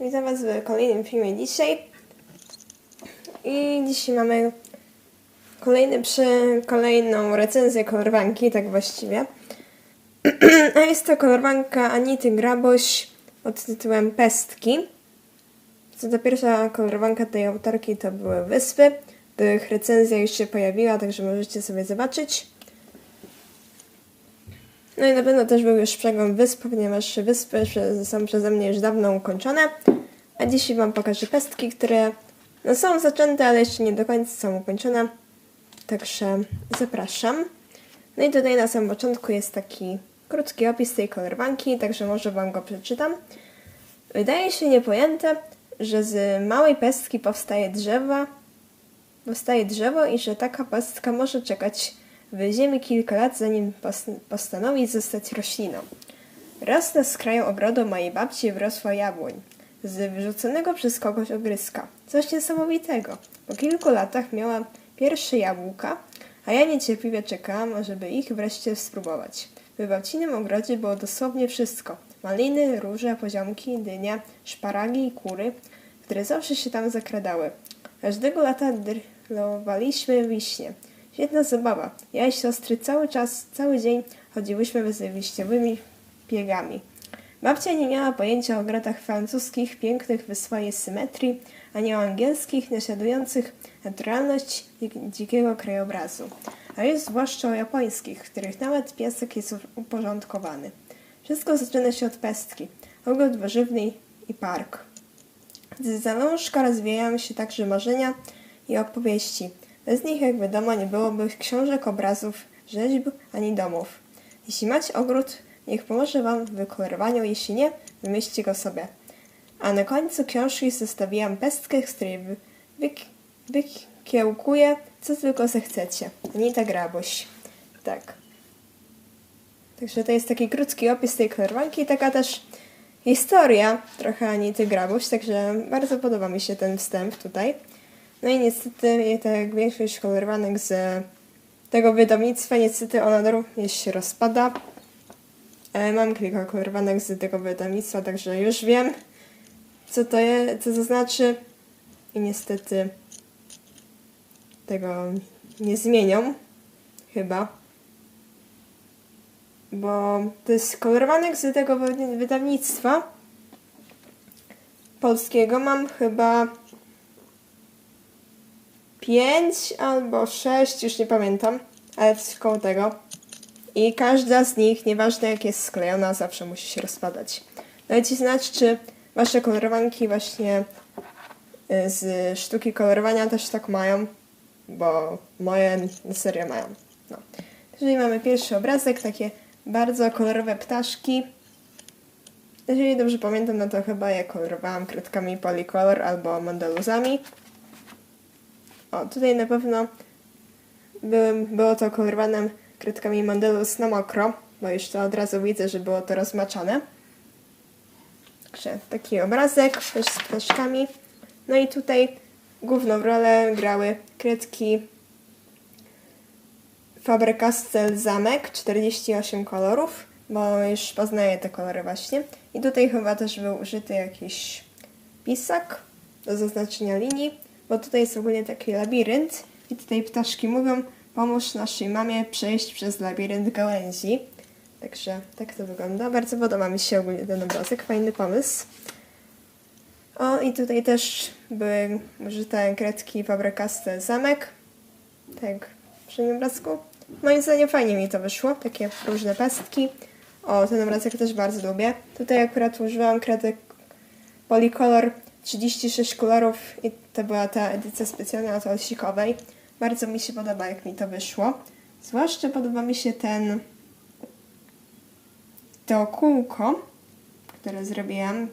Witam Was w kolejnym filmie dzisiaj. I dzisiaj mamy kolejny przy, kolejną recenzję kolorwanki, tak właściwie. A jest to kolorwanka Anity Graboś pod tytułem Pestki. Co to pierwsza kolorwanka tej autorki to były Wyspy, których recenzja już się pojawiła, także możecie sobie zobaczyć. No i na pewno też był już przegląd wysp, ponieważ wyspy są przeze mnie już dawno ukończone. A dzisiaj Wam pokażę pestki, które no, są zaczęte, ale jeszcze nie do końca są ukończone. Także zapraszam. No i tutaj na samym początku jest taki krótki opis tej kolorwanki, także może Wam go przeczytam. Wydaje się niepojęte, że z małej pestki powstaje drzewa, powstaje drzewo i że taka pestka może czekać w ziemi kilka lat, zanim pos- postanowi zostać rośliną. Raz na skraju ogrodu mojej babci wyrosła jabłoń z wyrzuconego przez kogoś ogryska. Coś niesamowitego. Po kilku latach miała pierwsze jabłka, a ja niecierpliwie czekałam, żeby ich wreszcie spróbować. W babcinym ogrodzie było dosłownie wszystko. Maliny, róże, poziomki, dynia, szparagi i kury, które zawsze się tam zakradały. Każdego lata drlowaliśmy wiśnie. Świetna zabawa. Ja i siostry cały czas, cały dzień chodziłyśmy z liściowymi biegami. Babcia nie miała pojęcia o ogrodach francuskich, pięknych w swojej symetrii, ani o angielskich, naśladujących naturalność dzik- dzikiego krajobrazu, a już zwłaszcza o japońskich, w których nawet piasek jest uporządkowany. Wszystko zaczyna się od pestki, ogród warzywny i park. Z zalążka rozwijają się także marzenia i opowieści. Bez nich, jak wiadomo, nie byłoby książek, obrazów, rzeźb ani domów. Jeśli macie ogród, niech pomoże Wam w wykolorowaniu, jeśli nie, wymyślcie go sobie. A na końcu książki zostawiłam pestkę, z której wy, wy, wykiełkuję, co tylko zechcecie. Anita Graboś. Tak. Także to jest taki krótki opis tej kolorwanki, taka też historia trochę Anity Graboś, także bardzo podoba mi się ten wstęp tutaj. No i niestety, tak jak większość kolorowanek z tego wydawnictwa, niestety ona również się rozpada. E, Mam kilka kolorowanek z tego wydawnictwa, także już wiem, co to jest, co to znaczy. I niestety tego nie zmienią, chyba. Bo to jest kolorowanek z tego wy- wydawnictwa polskiego. Mam chyba pięć albo sześć, już nie pamiętam, ale coś koło tego. I każda z nich, nieważne jak jest sklejona, zawsze musi się rozpadać. Dajcie znać, czy wasze kolorowanki właśnie y, z sztuki kolorowania też tak mają, bo moje serio mają. No. Jeżeli mamy pierwszy obrazek, takie bardzo kolorowe ptaszki. Jeżeli dobrze pamiętam, no to chyba je kolorowałam kredkami Polycolor albo Mondeluzami. O, tutaj na pewno byłem, było to kolorowane kredkami Mondeluz na mokro, bo już to od razu widzę, że było to rozmaczane. Także taki obrazek też z ptaszkami. No i tutaj główną rolę grały kredki Faber-Castell Zamek, 48 kolorów, bo już poznaję te kolory właśnie. I tutaj chyba też był użyty jakiś pisak do zaznaczenia linii, bo tutaj jest ogólnie taki labirynt i tutaj ptaszki mówią pomóż naszej mamie przejść przez labirynt gałęzi. Także tak to wygląda. Bardzo podoba mi się ogólnie ten obrazek, fajny pomysł. O, i tutaj też były użyte kredki Faber-Castell Zamek. Tak, przy tym obrazku. Moim zdaniem fajnie mi to wyszło, takie różne pestki. O, ten obrazek też bardzo lubię. Tutaj akurat użyłam kredek Polycolor 36 kolorów i to była ta edycja specjalna od Olsikowej. Bardzo mi się podoba, jak mi to wyszło. Zwłaszcza podoba mi się ten to kółko, które zrobiłam.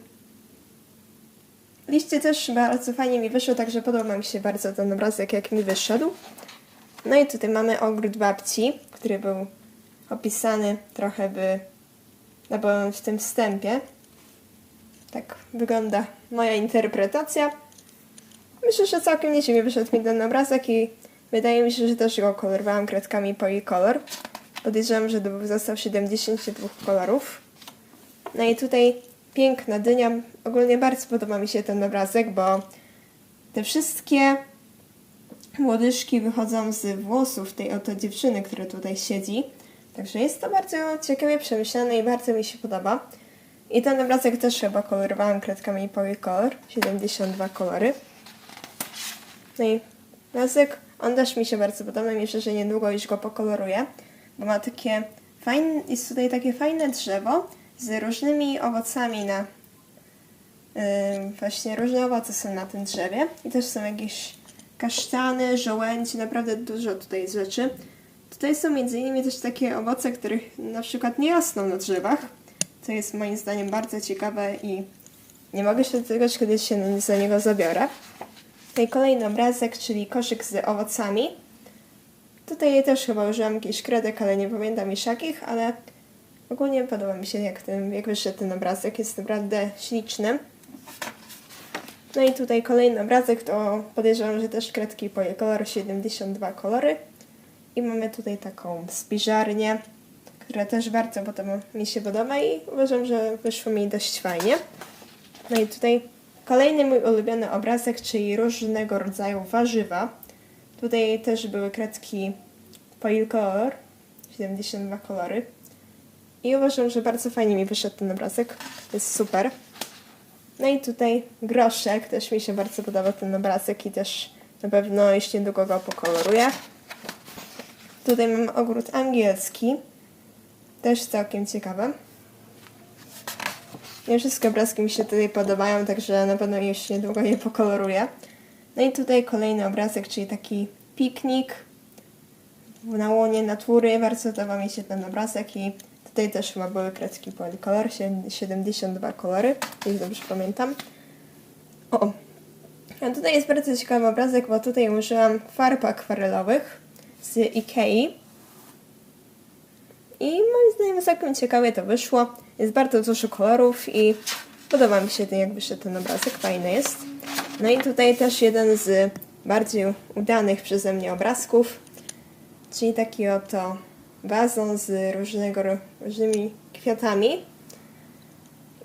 Liście też bardzo fajnie mi wyszło, także podoba mi się bardzo ten obrazek, jak mi wyszedł. No i tutaj mamy ogród babci, który był opisany trochę w, no bo w tym wstępie. Tak wygląda moja interpretacja. Myślę, że całkiem nieźle wyszedł mi ten obrazek i wydaje mi się, że też go kolorowałam kredkami Polycolor. Podejrzewam, że zestaw 72 kolorów. No i tutaj piękna dynia. Ogólnie bardzo podoba mi się ten obrazek, bo te wszystkie łodyżki wychodzą z włosów tej oto dziewczyny, która tutaj siedzi. Także jest to bardzo ciekawie przemyślane i bardzo mi się podoba. I ten obrazek też chyba kolorowałam kredkami Polycolor, 72 kolory. No i obrazek, on też mi się bardzo podoba, myślę, że niedługo już go pokoloruję, bo ma takie fajne, jest tutaj takie fajne drzewo z różnymi owocami na, yy, właśnie różne owoce są na tym drzewie i też są jakieś kasztany, żołędzie, naprawdę dużo tutaj rzeczy. Tutaj są między innymi też takie owoce, których na przykład nie rosną na drzewach, co jest moim zdaniem bardzo ciekawe i nie mogę się doczekać, kiedy się za niego zabiorę. Tutaj kolejny obrazek, czyli koszyk z owocami. Tutaj też chyba użyłam jakiś kredek, ale nie pamiętam już jakich, ale ogólnie podoba mi się jak, ten, jak wyszedł ten obrazek, jest naprawdę śliczny. No i tutaj kolejny obrazek, to podejrzewam, że też kredki Polycolor 72 kolory. I mamy tutaj taką spiżarnię, która też bardzo podoba, mi się podoba i uważam, że wyszło mi dość fajnie. No i tutaj kolejny mój ulubiony obrazek, czyli różnego rodzaju warzywa. Tutaj też były kredki Polycolor 72 kolory. I uważam, że bardzo fajnie mi wyszedł ten obrazek. Jest super. No i tutaj groszek, też mi się bardzo podoba ten obrazek i też na pewno jeszcze niedługo go pokoloruję. Tutaj mam ogród angielski, też całkiem ciekawe. Nie wszystkie obrazki mi się tutaj podobają, także na pewno jeszcze niedługo je pokoloruję. No i tutaj kolejny obrazek, czyli taki piknik na łonie natury. Bardzo podoba mi się ten obrazek i Tutaj też chyba były kredki Polycolor, 72 kolory, jeśli dobrze pamiętam. O! A tutaj jest bardzo ciekawy obrazek, bo tutaj użyłam farb akwarelowych z Ikei. I moim zdaniem całkiem ciekawie to wyszło. Jest bardzo dużo kolorów i podoba mi się ten, jak wyszedł ten obrazek, fajny jest. No i tutaj też jeden z bardziej udanych przeze mnie obrazków, czyli taki oto wazon z różnego, różnymi kwiatami.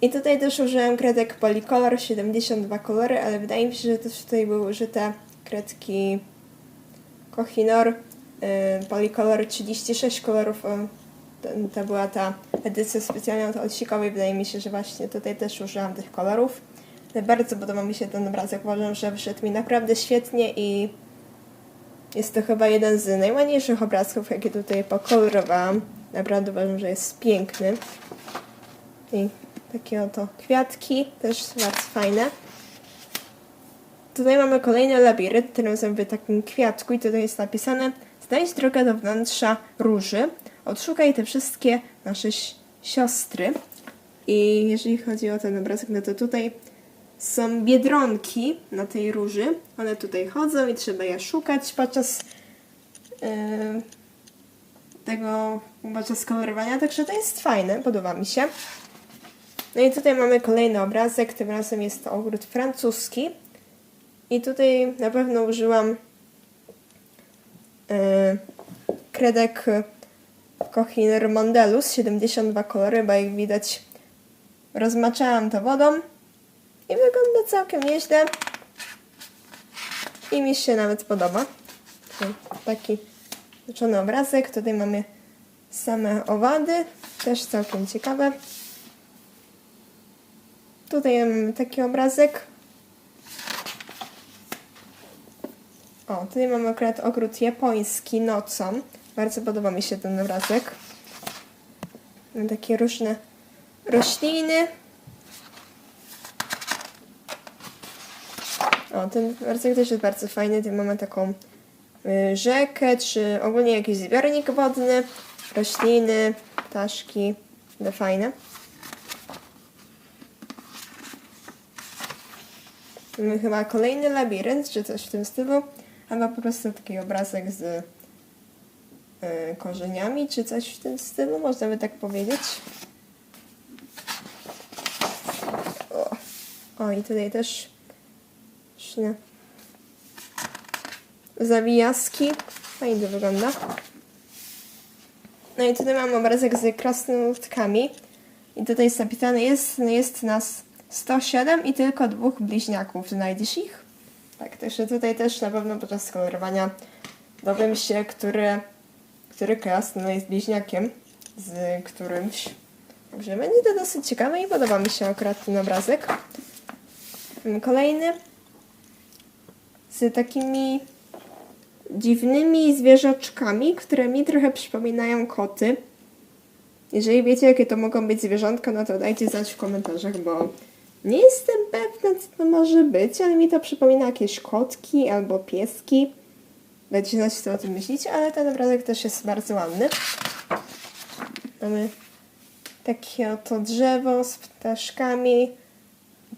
I tutaj też użyłam kredek Polycolor 72 kolory, ale wydaje mi się, że też tutaj były użyte kredki Kohinor y, Polycolor 36 kolorów. To była ta edycja specjalna od Olsikowej. Wydaje mi się, że właśnie tutaj też użyłam tych kolorów. Bardzo podoba mi się ten obrazek. Uważam, że wyszedł mi naprawdę świetnie i jest to chyba jeden z najładniejszych obrazków, jakie tutaj pokolorowałam. Naprawdę uważam, że jest piękny. I takie oto kwiatki, też bardzo fajne. Tutaj mamy kolejny labirynt, który nazywa w takim kwiatku i tutaj jest napisane Znajdź drogę do wnętrza róży, odszukaj te wszystkie nasze siostry. I jeżeli chodzi o ten obrazek, no to tutaj są biedronki na tej róży. One tutaj chodzą i trzeba je szukać podczas yy, tego podczas kolorowania, także to jest fajne, podoba mi się. No i tutaj mamy kolejny obrazek, tym razem jest to ogród francuski. I tutaj na pewno użyłam yy, kredek Kochiner Mondelus 72 kolory, bo jak widać rozmaczałam to wodą i wygląda całkiem nieźle. I mi się nawet podoba. Taki rzeczony obrazek. Tutaj mamy same owady. Też całkiem ciekawe. Tutaj mamy taki obrazek. O, tutaj mamy akurat ogród japoński nocą. Bardzo podoba mi się ten obrazek. Mamy takie różne rośliny. O, ten werset też jest bardzo fajny. Tu mamy taką y, rzekę, czy ogólnie jakiś zbiornik wodny, rośliny, ptaszki. To fajne. Mamy chyba kolejny labirynt, czy coś w tym stylu. Albo po prostu taki obrazek z korzeniami, czy coś w tym stylu, można by tak powiedzieć. O, o i tutaj też Ślicznie. Zawijaski. Fajnie to wygląda. No i tutaj mam obrazek z krasnoludkami. I tutaj jest napisane, jest, nas 107 i tylko dwóch bliźniaków. Znajdziesz ich? Tak, także tutaj też na pewno podczas kolorowania dowiem się, który, który klas no, jest bliźniakiem z którymś. Także będzie to dosyć ciekawe i podoba mi się akurat ten obrazek. Kolejny z takimi dziwnymi zwierzaczkami, które mi trochę przypominają koty. Jeżeli wiecie, jakie to mogą być zwierzątka, no to dajcie znać w komentarzach, bo nie jestem pewna, co to może być, ale mi to przypomina jakieś kotki albo pieski. Dajcie znać, co o tym myślicie, ale ten obrazek też jest bardzo ładny. Mamy takie oto drzewo z ptaszkami,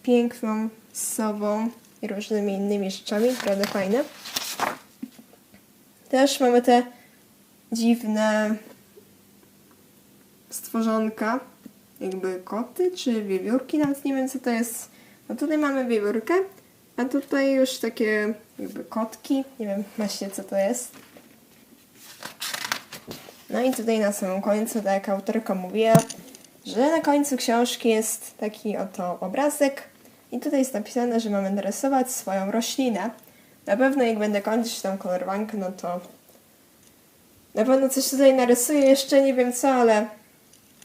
piękną sobą i różnymi innymi rzeczami, naprawdę fajne. Też mamy te dziwne stworzonka, jakby koty czy wiewiórki, nawet nie wiem co to jest. No tutaj mamy wiewiórkę, a tutaj już takie jakby kotki, nie wiem właśnie co to jest. No i tutaj na samym końcu, tak jak autorka mówiła, że na końcu książki jest taki oto obrazek i tutaj jest napisane, że mamy narysować swoją roślinę. Na pewno jak będę kończyć tą kolorowankę, no to na pewno coś tutaj narysuję, jeszcze nie wiem co, ale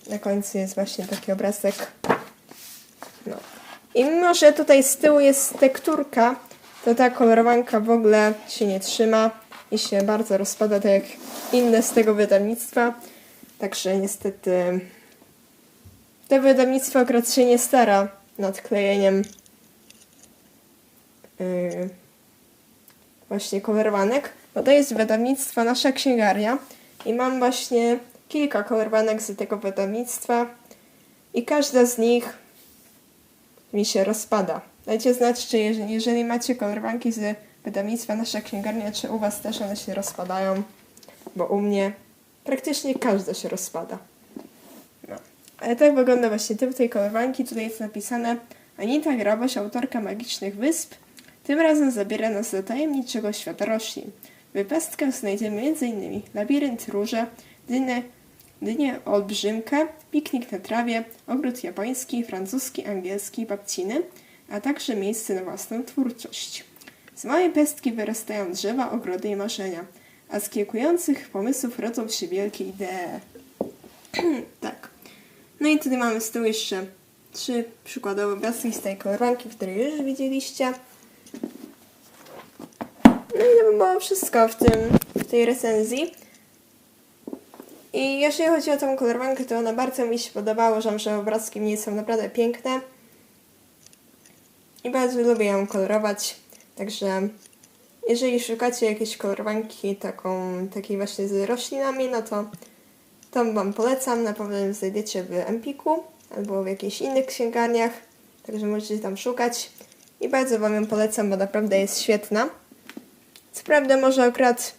na końcu jest właśnie taki obrazek. No. I mimo, że tutaj z tyłu jest tekturka, to ta kolorowanka w ogóle się nie trzyma i się bardzo rozpada, tak jak inne z tego wydawnictwa. Także niestety to wydawnictwo akurat się nie stara nad klejeniem yy, właśnie kolorowanek, bo to jest wydawnictwo Nasza Księgarnia i mam właśnie kilka kolorowanek z tego wydawnictwa i każda z nich mi się rozpada. Dajcie znać, czy jeżeli, jeżeli macie kolorowanki z wydawnictwa Nasza Księgarnia, czy u Was też one się rozpadają, bo u mnie praktycznie każda się rozpada. No. Ale tak wygląda właśnie typ tej kolorowanki. Tutaj jest napisane Anita Grabaś, autorka Magicznych Wysp. Tym razem zabiera nas do tajemniczego świata roślin. W wypestkach znajdziemy m.in. labirynt róże, dynę, dynię olbrzymkę, piknik na trawie, ogród japoński, francuski, angielski, babciny, a także miejsce na własną twórczość. Z małej pestki wyrastają drzewa, ogrody i marzenia, a z kiełkujących pomysłów rodzą się wielkie idee. tak. No i tutaj mamy z tyłu jeszcze trzy przykładowe obrazki z tej kolorowanki, które już widzieliście. No i to by było wszystko w, tym, w tej recenzji. I jeżeli chodzi o tą kolorowankę, to ona bardzo mi się podobała. Uważam, że obrazki w niej są naprawdę piękne. I bardzo lubię ją kolorować. Także jeżeli szukacie jakiejś kolorowanki taką, takiej właśnie z roślinami, no to tą Wam polecam. Na pewno znajdziecie w Empiku albo w jakichś innych księgarniach. Także możecie tam szukać. I bardzo Wam ją polecam, bo naprawdę jest świetna. Co prawda może akurat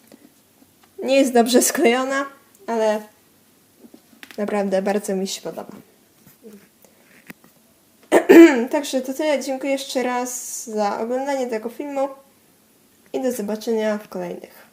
nie jest dobrze sklejona, ale naprawdę bardzo mi się podoba. Także to tyle. Dziękuję jeszcze raz za oglądanie tego filmu i do zobaczenia w kolejnych.